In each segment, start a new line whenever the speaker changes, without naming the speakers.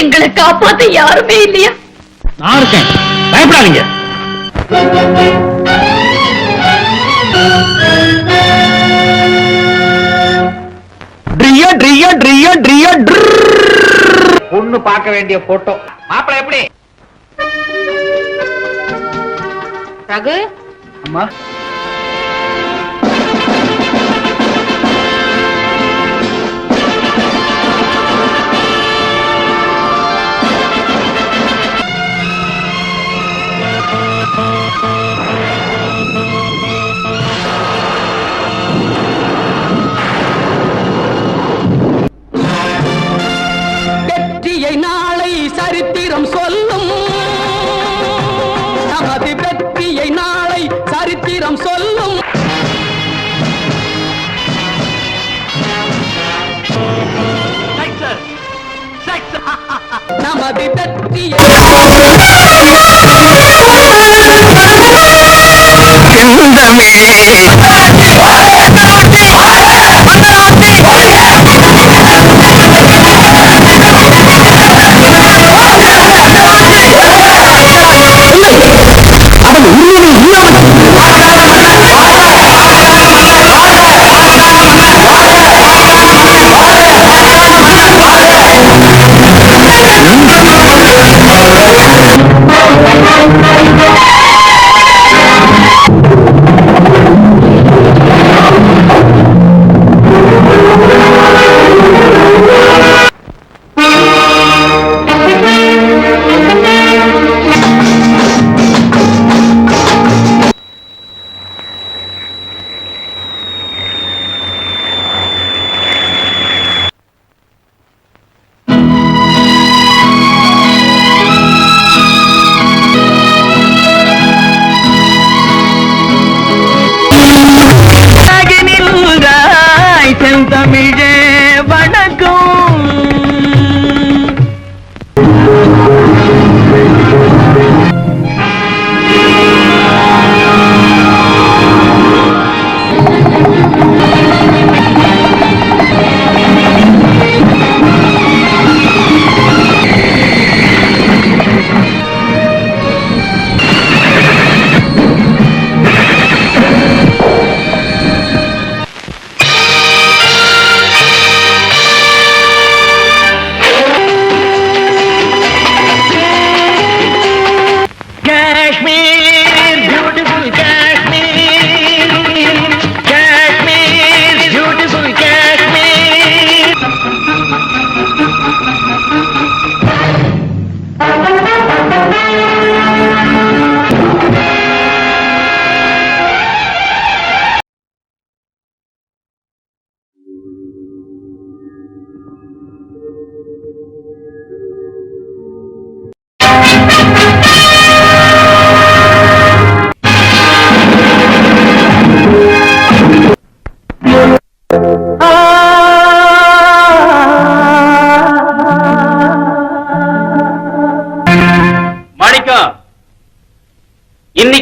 எங்களை காப்பாத்த யாருமே இல்லையா?
நான் இருக்கேன். பயப்படாதீங்க. ட்ரியோ ட்ரியோ ட்ரியோ ட்ரியோ பொண்ணு பார்க்க வேண்டிய போட்டோ மாப்பிள எப்படி?
ரகு?
அம்மா?
நமது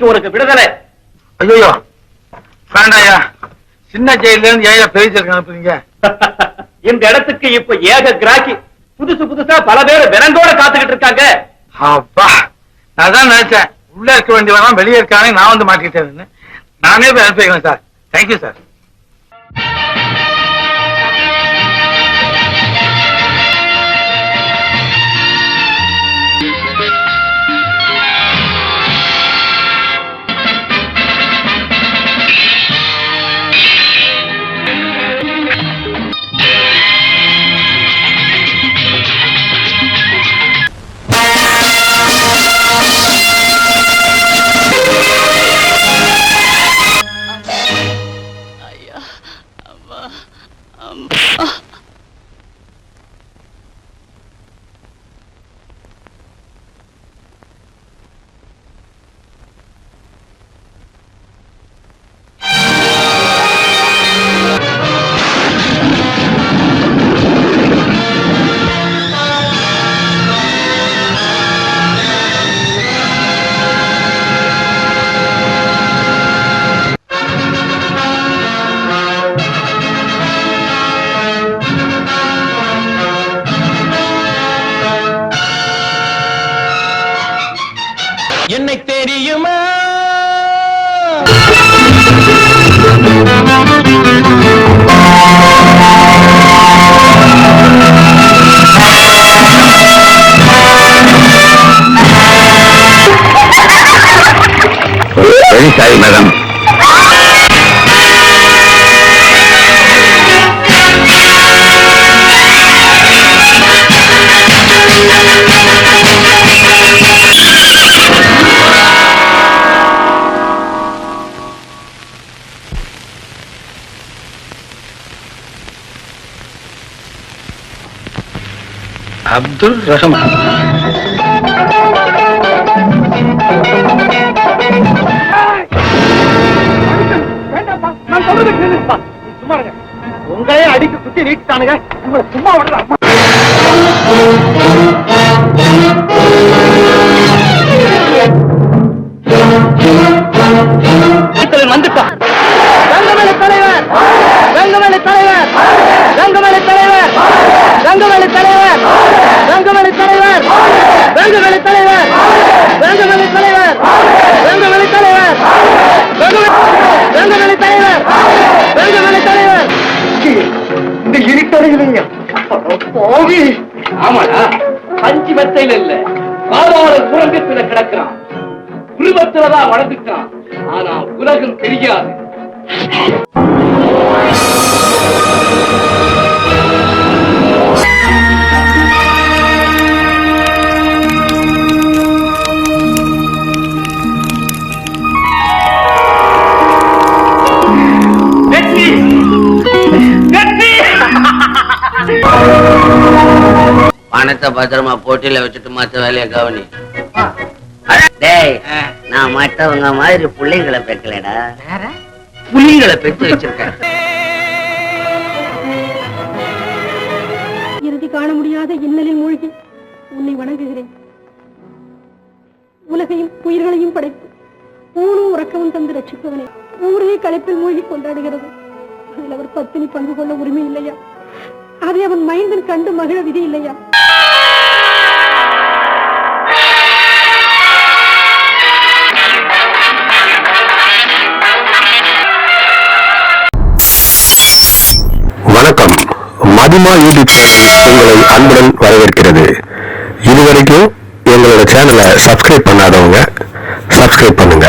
இன்னைக்கு உனக்கு விடுதலை.
ஐயோ வேண்டாயா. சின்ன ஜெயில இருந்து ஏன் பெரிய ஜெயிலுக்கு அனுப்புறீங்க.
இந்த இடத்துக்கு இப்ப ஏக கிராக்கி புதுசு புதுசா பல பேர் விரங்கோட காத்துக்கிட்டு இருக்காங்க.
அப்பா நான் தான் நினைச்சேன். உள்ள இருக்க வேண்டியவன் வெளியே இருக்கானே நான் வந்து மாட்டிக்கிட்டேன்னு. நானே போய் அனுப்பி வைக்கிறேன் sir.
Thank you sir Abdul Rahman. உங்களே அடிக்கு குத்தி நீட்டானுங்க உங்களை சும்மா விடுறாங்க வந்துட்டா? ஆமாடா. பஞ்சு மெத்தையில இல்ல. பாதாள சுரங்கத்துல கிடக்கிறான். உருவத்துலதான் வளர்ந்துட்டான். ஆனா உலகம் தெரியாது.
பணத்தை பத்திரமா போட்டியில வச்சுட்டு மத்த வேலையை கவனி. டேய் நான் மத்தவங்க மாதிரி புள்ளைங்களை பெக்கலடா. புலிங்களை பெத்து வச்சிருக்கேன்.
இறுதி காண முடியாத இன்னலில் மூழ்கி உன்னை வணங்குகிறேன். உலகையும் உயிர்களையும் படைத்து ஊனும் உறக்கவும் தந்து ரட்சிப்பவனே. ஊரே களைப்பில் மூழ்கி கொண்டாடுகிறது. அதில் அவர் பத்தினி பங்கு கொள்ள உரிமை இல்லையா? அதை அவன் மைந்தன் கண்டு மகிழ விதி இல்லையா?
வணக்கம். மதிமா யூடியூப் சேனல் உங்களை அன்புடன் வரவேற்கிறது. இதுவரைக்கும் எங்களோட சேனலை சப்ஸ்கிரைப் பண்ணாதவங்க சப்ஸ்கிரைப் பண்ணுங்க.